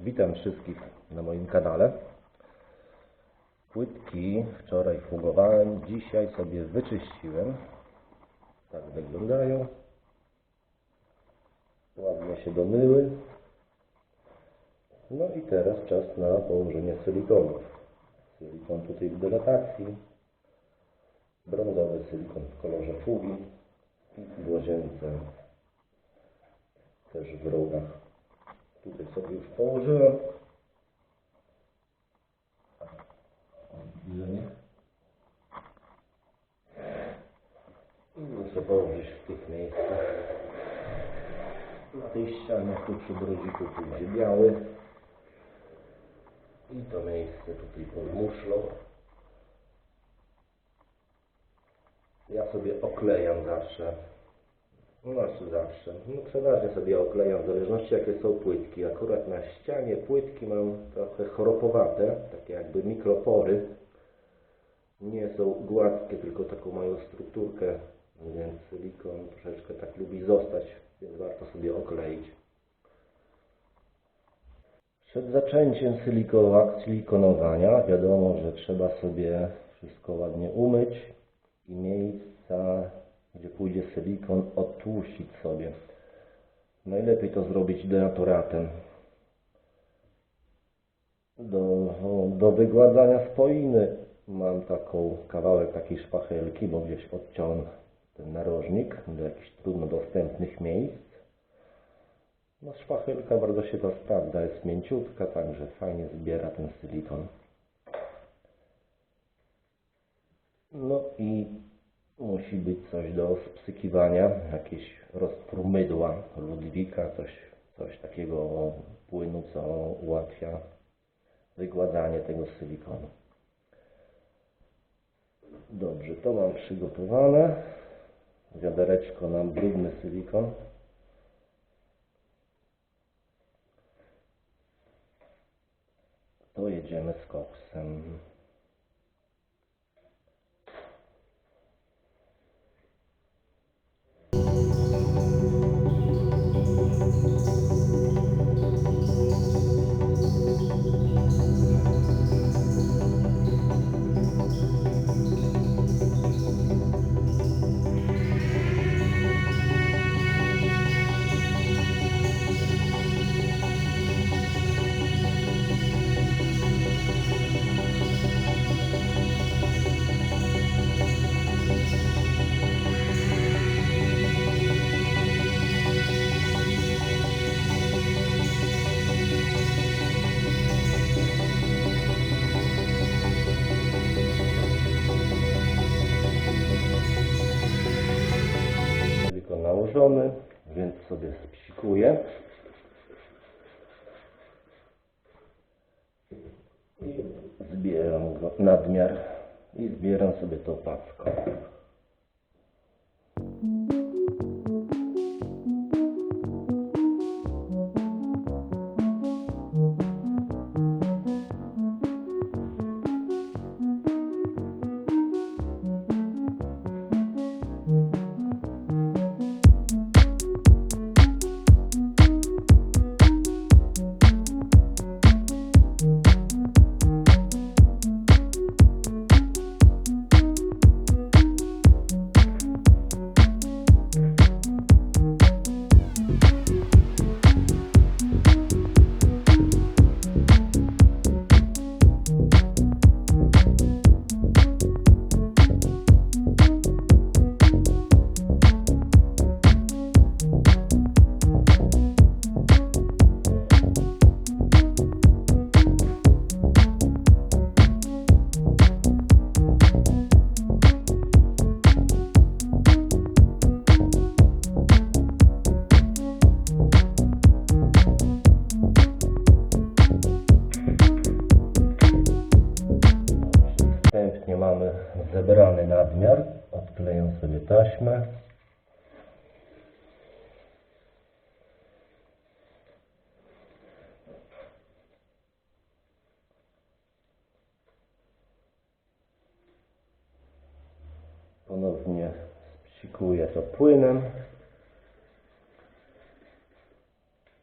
Witam wszystkich na moim kanale. Płytki wczoraj fugowałem, dzisiaj sobie wyczyściłem. Tak wyglądają. Ładnie się domyły. No i teraz czas na położenie silikonów. Silikon tutaj w dilatacji. Brązowy silikon w kolorze fugi i w łazience też w rogach. Tutaj sobie już położyłem. I muszę położyć w tych miejscach. Na tej ścianie tu przy brodziku pójdzie biały. I to miejsce tutaj pod muszlą. Ja sobie oklejam zawsze. No znaczy zawsze. No przeważnie sobie oklejam, w zależności jakie są płytki. Akurat na ścianie płytki mam trochę chropowate, takie jakby mikropory. Nie są gładkie, tylko taką mają strukturkę, więc silikon troszeczkę tak lubi zostać, więc warto sobie okleić. Przed zaczęciem silikonowania wiadomo, że trzeba sobie wszystko ładnie umyć i miejsca, gdzie pójdzie silikon, odtłuścić sobie. Najlepiej to zrobić denaturatem. Do, do wygładzania spoiny mam taką kawałek takiej szpachelki, bo gdzieś odciąłem ten narożnik do jakichś trudno dostępnych miejsc. No szpachelka bardzo się to sprawdza, jest mięciutka, także fajnie zbiera ten silikon. No i musi być coś do spsykiwania, jakieś roztwór mydła Ludwika, coś, coś takiego płynu, co ułatwia wygładzanie tego silikonu. Dobrze, to mam przygotowane. Wiadereczko nam brudny silikon. To jedziemy z koksem. Więc sobie spsikuję. I zbieram go nadmiar i zbieram sobie to paską. Ponownie spsikuję to płynem.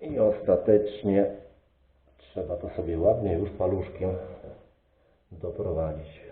I ostatecznie Trzeba to sobie ładnie już paluszkiem doprowadzić.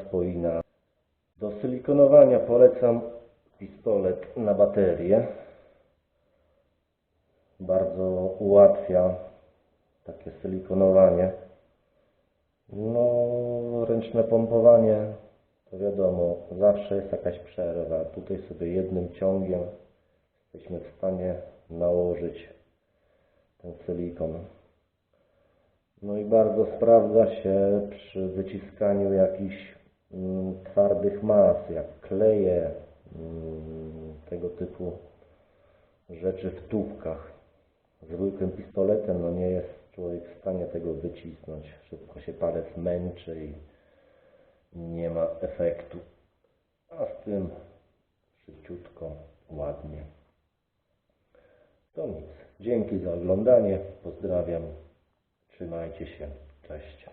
Spoina. Do silikonowania polecam pistolet na baterię. Bardzo ułatwia takie silikonowanie. No, ręczne pompowanie, to wiadomo, zawsze jest jakaś przerwa. Tutaj sobie jednym ciągiem jesteśmy w stanie nałożyć ten silikon. No i bardzo sprawdza się przy wyciskaniu jakichś twardych mas, jak kleje, mm, tego typu rzeczy w tubkach. Zwykłym pistoletem no nie jest człowiek w stanie tego wycisnąć. Szybko się palec męczy i nie ma efektu. A z tym szybciutko, ładnie. To nic. Dzięki za oglądanie. Pozdrawiam. Trzymajcie się. Cześć.